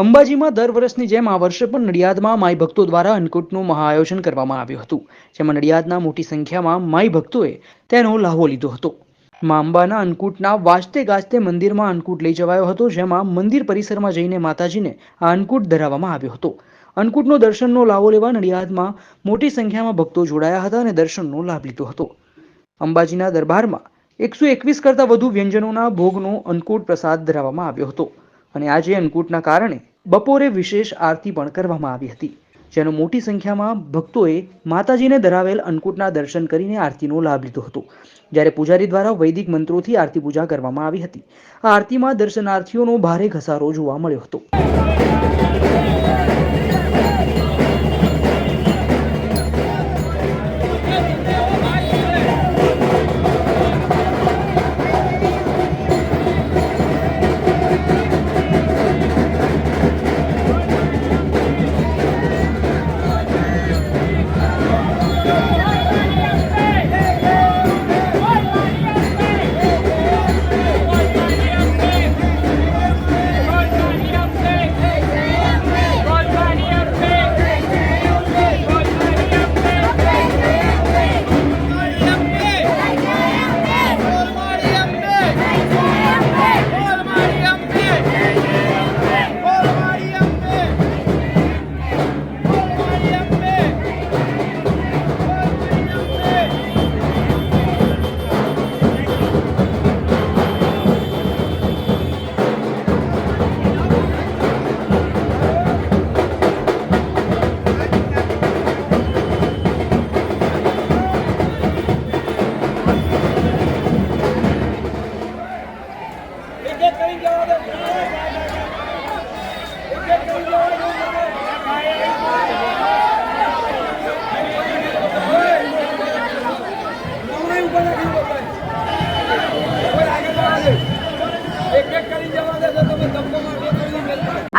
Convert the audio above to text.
અંબાજીમાં દર વર્ષની જેમ આ વર્ષે પણ નડિયાદમાં માઈ ભક્તો દ્વારા અન્નકૂટનું મહાઆયોજન કરવામાં આવ્યું હતું, જેમાં નડિયાદના મોટી સંખ્યામાં માઈ ભક્તોએ તેનો લાહો લીધો હતો. મા અંબાના અન્નકૂટના વાજતે ગાજતે મંદિરમાં અન્નકૂટ લઈ જવાયો હતો, જેમાં મંદિર પરિસરમાં જઈને માતાજીને આ અન્નકૂટ ધરાવવામાં આવ્યો હતો. અન્નકૂટનો દર્શનનો લાહવો લેવા નડિયાદમાં મોટી સંખ્યામાં ભક્તો જોડાયા હતા અને દર્શનનો લાભ લીધો હતો. અંબાજીના દરબારમાં એકસો એકવીસ કરતાં વધુ વ્યંજનોના ભોગનો અન્નકૂટ પ્રસાદ ધરાવવામાં આવ્યો હતો. અને આજે અન્નકૂટના કારણે બપોરે વિશેષ આરતી પણ કરવામાં આવી હતી, જેનો મોટી સંખ્યામાં ભક્તોએ માતાજીને ધરાવેલ અન્નકૂટના દર્શન કરીને આરતીનો લાભ લીધો હતો. જ્યારે પૂજારી દ્વારા વૈદિક મંત્રોથી આરતી પૂજા કરવામાં આવી હતી, આ આરતીમાં દર્શનાર્થીઓનો ભારે ઘસારો જોવા મળ્યો હતો.